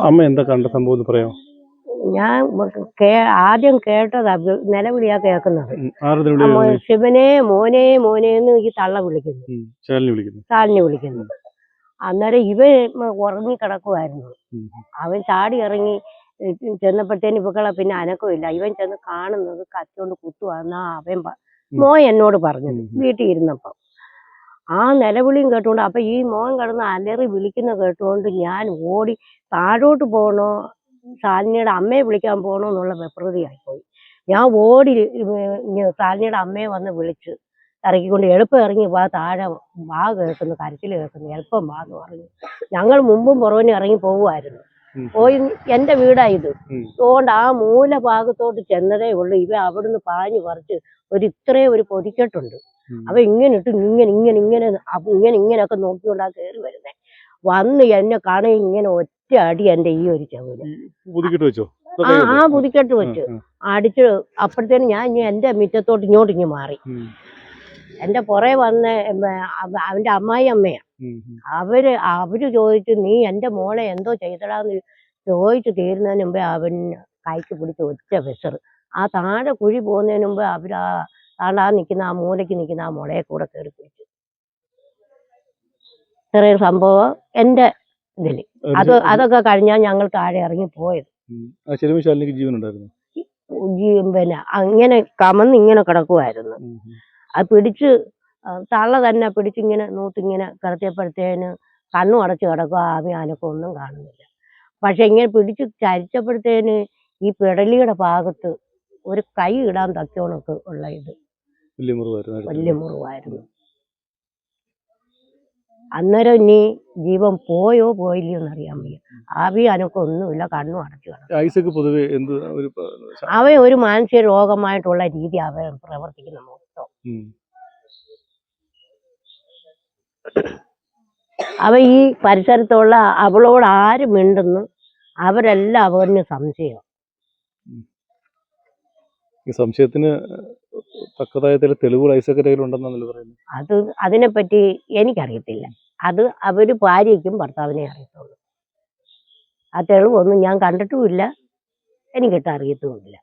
അമ്മ എന്താ കണ്ട സംഭവം എന്ന് പറയാമോ? ഞാൻ കേ- ആദ്യം കേട്ടത് വി- നിലവിളിയാ കേൾക്കുന്നത്. ആരുടെ മോ- വിളി ശിവനെ മോനെ മോനെ എന്ന് ഈ തള്ള വിളിക്കുന്നു. ശാലിനി വിളിക്കുന്നു. താലിനെ വിളിക്കുന്നു. അന്നേരം ഇവ ഉറങ്ങി കിടക്കുമായിരുന്നു ഉം. അവൻ ചാടി ഇറങ്ങി ഉം ചെന്നപ്പോഴത്തേന് ഇവകളെ പിന്നെ അനക്കമില്ല ഇവൻ ചെന്ന് കാണുന്നത് കത്തിയോണ്ട് കുത്തുവാന്നാ അവൻ പ-. മോൻ എന്നോട് പറഞ്ഞത് വീട്ടിൽ ഇരുന്നപ്പം. ആ നിലവിളിയും കേട്ടുകൊണ്ട് അപ്പൊ ഈ മോൻ കിടന്ന് അലറി വിളിക്കുന്ന കേട്ടുകൊണ്ട് ഞാൻ ഓടി താഴോട്ട് പോകണോ ശാലിനിയുടെ അമ്മയെ വിളിക്കാൻ പോകണോ എന്നുള്ള വെപ്രതിയായി പോയി ഞാൻ ഓടി സാലിനിയുടെ അമ്മയെ വന്ന് വിളിച്ച് ഇറക്കിക്കൊണ്ട് എളുപ്പം ഇറങ്ങി വാ താഴെ വാ കേൾക്കുന്നു കരച്ചിൽ കേൾക്കുന്നു എളുപ്പം വാ എന്ന് പറഞ്ഞു ഞങ്ങൾ മുമ്പും പുറവിനും ഇറങ്ങി പോകുമായിരുന്നു. പോയി എന്റെ വീടാ ഇത്. അതുകൊണ്ട് ആ മൂല ഭാഗത്തോട്ട് ചെന്നതേ ഉള്ളൂ. ഇവ അവിടുന്ന് പാഞ്ഞു പറിച്ച് ഒരു ഇത്രയും ഒരു പൊതിക്കെട്ടുണ്ട്. അവ ഇങ്ങനെ ഇട്ട് ഇങ്ങനെ ഇങ്ങനെ ഇങ്ങനെ ഇങ്ങനെ ഇങ്ങനെയൊക്കെ നോക്കിക്കൊണ്ടാ കയറി വരുന്നേ. വന്ന് എന്നെ കാണി ഇങ്ങനെ ഒറ്റ അടി എന്റെ ഈ ഒരു ചെവിൽ. പുതുക്കിട്ട് വെച്ചോ? ആ ആ പുതിക്കെട്ട് വെച്ച്. അടിച്ച് അപ്പോഴത്തേനും ഞാൻ ഇനി എന്റെ മുറ്റത്തോട്ട് ഇങ്ങോട്ട് ഇങ്ങ് മാറി. എന്റെ പുറേ വന്ന അവന്റെ അമ്മായി അമ്മയാ. അവർ അവർ ചോദിച്ചു നീ എന്റെ മോളെ എന്തോ ചെയ്തടാന്ന് ചോദിച്ചു തീരുന്നതിന് മുമ്പേ അവൻ കൈക്ക് പിടിച്ച് ഒറ്റ വിസറ്. ആ താഴെ കുഴി പോകുന്നതിന് മുമ്പ് അവർ ആ താണ്ടാ നിൽക്കുന്ന ആ മൂലയ്ക്ക് നിൽക്കുന്ന ആ മുളയെ കൂടെ കയറി പിടിച്ചു. ഇത്രയും സംഭവം എന്റെ ഇതിൽ. അത് അതൊക്കെ കഴിഞ്ഞാൽ ഞങ്ങൾ താഴെ ഇറങ്ങി പോയത്. ആ പിന്നെ അങ്ങനെ കമന്ന് ഇങ്ങനെ കിടക്കുമായിരുന്നു അത് പിടിച്ച് ആ, തള്ള തന്നെ പിടിച്ചിങ്ങനെ നൂത്തിങ്ങനെ കിടത്തിയപ്പോഴത്തേന് കണ്ണും അടച്ച് കിടക്കുക ആമി അനക്കം ഒന്നും കാണുന്നില്ല. പക്ഷെ ഇങ്ങനെ പിടിച്ച് ചരിച്ചപ്പോഴത്തേന് ഈ പിടലിയുടെ ഭാഗത്ത് ഒരു കൈ ഇടാൻ തക്കോണൊക്കെ ഉള്ള ഇത്. വലിയ മുറിവായിരുന്നു അന്നേരം ഇനി ജീവൻ പോയോ പോയില്ലയോ എന്നറിയാൻ വയ്യ. ആവി അനക്കം ഒന്നുമില്ല കണ്ണും അടച്ചു കിടക്കും. പൊതുവെ എന്ത് അവൻ ഒരു മാനസിക രോഗമായിട്ടുള്ള രീതി അവൻ പ്രവർത്തിക്കുന്ന മൊത്തം. അവ ഈ പരിസരത്തുള്ള അവളോട് ആര് മിണ്ടുന്നു? അവരെല്ലാം അവന് സംശയം. ഈ സംശയത്തിന് തക്കതായ ചില തെളിവുകൾ ഐസക്കിന്റെ കയ്യിലുണ്ടെന്നാണല്ലോ പറയുന്നത്. അത് അതിനെപ്പറ്റി എനിക്കറിയത്തില്ല. അത് അവർ ഭാര്യയ്ക്കും ഭർത്താവിനെ അറിയത്തുള്ളൂ. ആ തെളിവൊന്നും ഞാൻ കണ്ടിട്ടുമില്ല. എനിക്കിട്ട് അറിയത്തുമില്ല